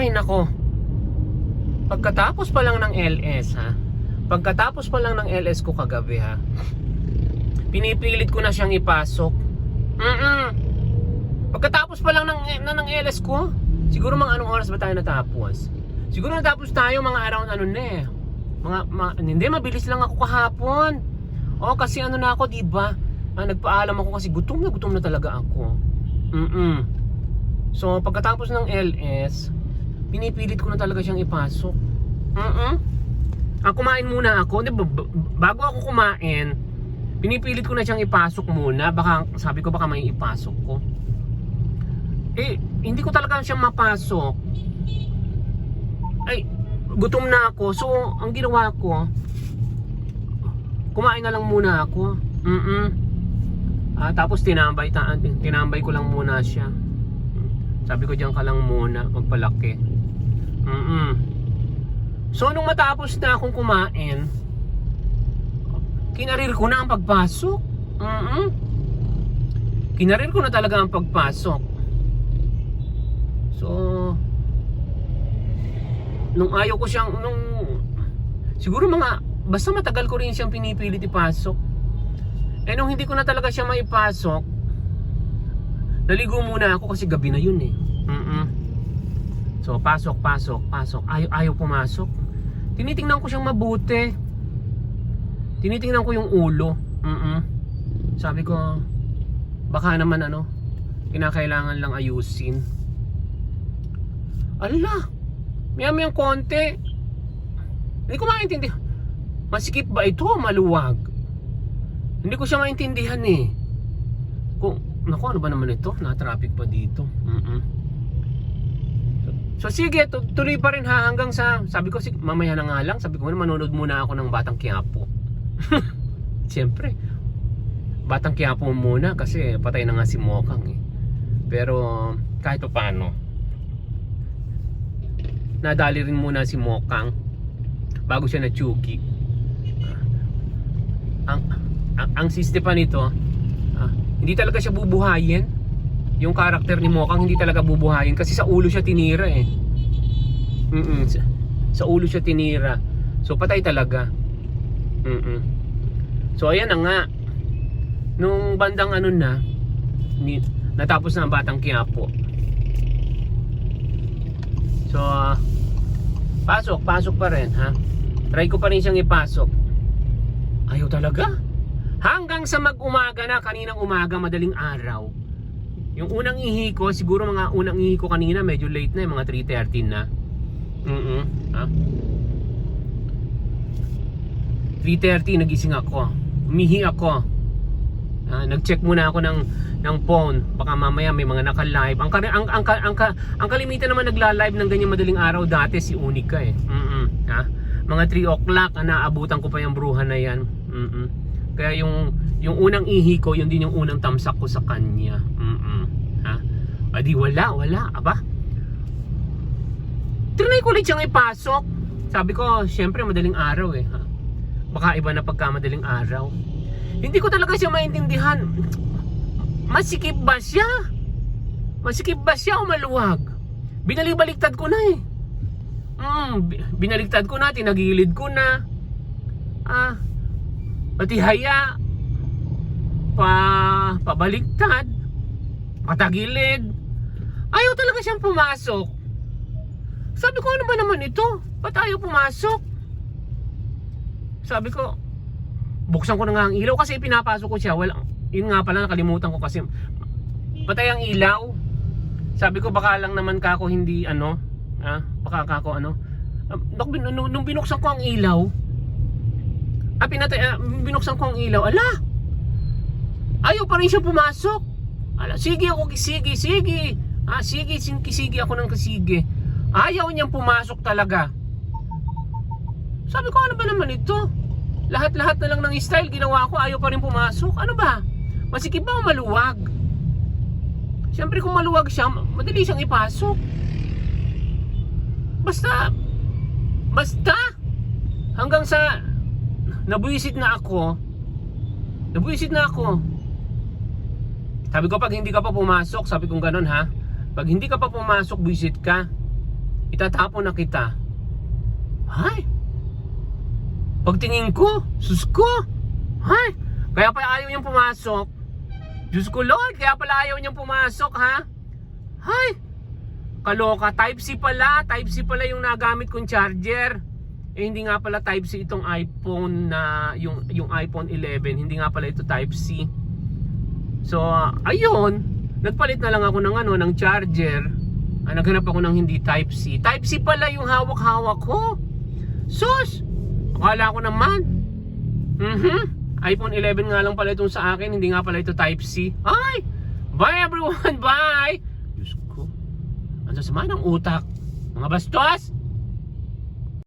Ay nako. Pagkatapos pa lang ng LS ha. Pagkatapos pa lang ng LS ko kagabi ha. Pinipilit ko na siyang ipasok. Mm Pagkatapos pa lang ng, na, ng LS ko, siguro mga anong oras ba tayo natapos? Siguro natapos tayo mga around ano na eh. Mga, ma- hindi, mabilis lang ako kahapon. O, kasi ano na ako, di ba? Ah, nagpaalam ako kasi gutom na gutom na talaga ako. Mm So, pagkatapos ng LS, pinipilit ko na talaga siyang ipasok. Mm Ah, kumain muna ako. Di ba, bago ako kumain, pinipilit ko na siyang ipasok muna. Baka, sabi ko baka may ipasok ko. Eh, hindi ko talaga siya mapasok. Ay, gutom na ako. So, ang ginawa ko, kumain na lang muna ako. Mm Ah, tapos tinambay, ta- tinambay ko lang muna siya. Sabi ko diyan ka lang muna, magpalaki. Mm So, nung matapos na akong kumain, kinarir ko na ang pagpasok. Mm Kinarir ko na talaga ang pagpasok. So, nung ayaw ko siyang, nung, siguro mga, basta matagal ko rin siyang pinipilit ipasok. Eh nung hindi ko na talaga siya maipasok, naligo muna ako kasi gabi na yun eh. Mm So, pasok, pasok, pasok. Ayaw, ayaw pumasok. Tinitingnan ko siyang mabuti. Tinitingnan ko yung ulo. Mm Sabi ko, baka naman ano, kinakailangan lang ayusin. Ala, maya mayang konti. Hindi ko maintindihan. Masikip ba ito maluwag? Hindi ko siya maintindihan eh. Kung, naku, ano ba naman ito? Na-traffic pa dito. Mm So, sige, tu- tuloy pa rin ha hanggang sa, sabi ko, sige, mamaya na nga lang, sabi ko, manonood muna ako ng Batang Quiapo. Siyempre, Batang Quiapo muna kasi patay na nga si Mokang eh. Pero kahit pa paano, nadali rin muna si Mokang bago siya na Chugi. Ang, ang, ang siste pa nito, ah, hindi talaga siya bubuhayin. Yung karakter ni Mokang hindi talaga bubuhayin kasi sa ulo siya tinira eh. Mm sa, sa ulo siya tinira. So patay talaga. Mm So ayan na nga. Nung bandang ano na, ni, natapos na ang Batang Quiapo. So, ah, pasok, pasok pa rin ha. Try ko pa rin siyang ipasok. Ayaw talaga. Hanggang sa mag-umaga na, kaninang umaga, madaling araw. Yung unang ihi ko, siguro mga unang ihi ko kanina, medyo late na, eh, mga 3.13 na. Mm ha? 3.30 nagising ako. Umihi ako. Ah, nag-check muna ako ng ng phone. Baka mamaya may mga naka-live. Ang ang ang ang, ang, kalimitan naman nagla-live ng ganyan madaling araw dati si Unica eh. Mm. Ha? Mga 3 o'clock ah, naabutan ko pa yung bruha na yan. Mm. Kaya yung yung unang ihi ko, yun din yung unang tamsak ko sa kanya. Mm. Ha? Adi wala, wala. Aba. Trinay ko ulit siyang ipasok. Sabi ko, syempre madaling araw eh. Ha? Baka iba na pagka madaling araw. Hindi ko talaga siya maintindihan. Masikip ba siya? Masikip ba siya o maluwag? Binalibaliktad ko na eh. Mm, bi- binaliktad ko na, tinagilid ko na. Ah, pati haya. Pa, pabaliktad. Patagilid. Ayaw talaga siyang pumasok. Sabi ko, ano ba naman ito? Ba't ayaw pumasok? Sabi ko, buksan ko na nga ang ilaw kasi pinapasok ko siya. Wala, yun nga pala, nakalimutan ko kasi patay ang ilaw. Sabi ko, baka lang naman kako hindi ano, ha? Baka kako ano. Ah, nung binuksan ko ang ilaw, ah, pinatay, ah, binuksan ko ang ilaw, ala! Ayaw pa rin siya pumasok. Ala, sige ako, sige, sige. Ah, sige, sige ako ng kasige. Ayaw niyang pumasok talaga. Sabi ko, ano ba naman ito? Lahat-lahat na lang ng style ginawa ko, ayaw pa rin pumasok. Ano ba? Masikip ba o maluwag? Siyempre kung maluwag siya, madali siyang ipasok. Basta, basta, hanggang sa nabuisit na ako, nabuisit na ako. Sabi ko, pag hindi ka pa pumasok, sabi kong ganun ha, pag hindi ka pa pumasok, buisit ka. Itatapon na kita. Hay! Pagtingin ko, sus ko. Hay! Kaya pala ayaw niyang pumasok. Diyos ko Lord, kaya pala ayaw niyang pumasok ha. Hay! Kaloka, type C pala. Type C pala yung nagamit kong charger. Eh hindi nga pala type C itong iPhone na yung yung iPhone 11, hindi nga pala ito type C. So, ah, ayun, nagpalit na lang ako ng ano, ng charger. Ah, naghanap ako ng hindi type C. Type C pala yung hawak-hawak ko. Sus! Akala ko naman. Mhm. iPhone 11 nga lang pala itong sa akin, hindi nga pala ito type C. Ay! Bye everyone! Bye! Diyos ko. Ang sasama ng utak. Mga bastos!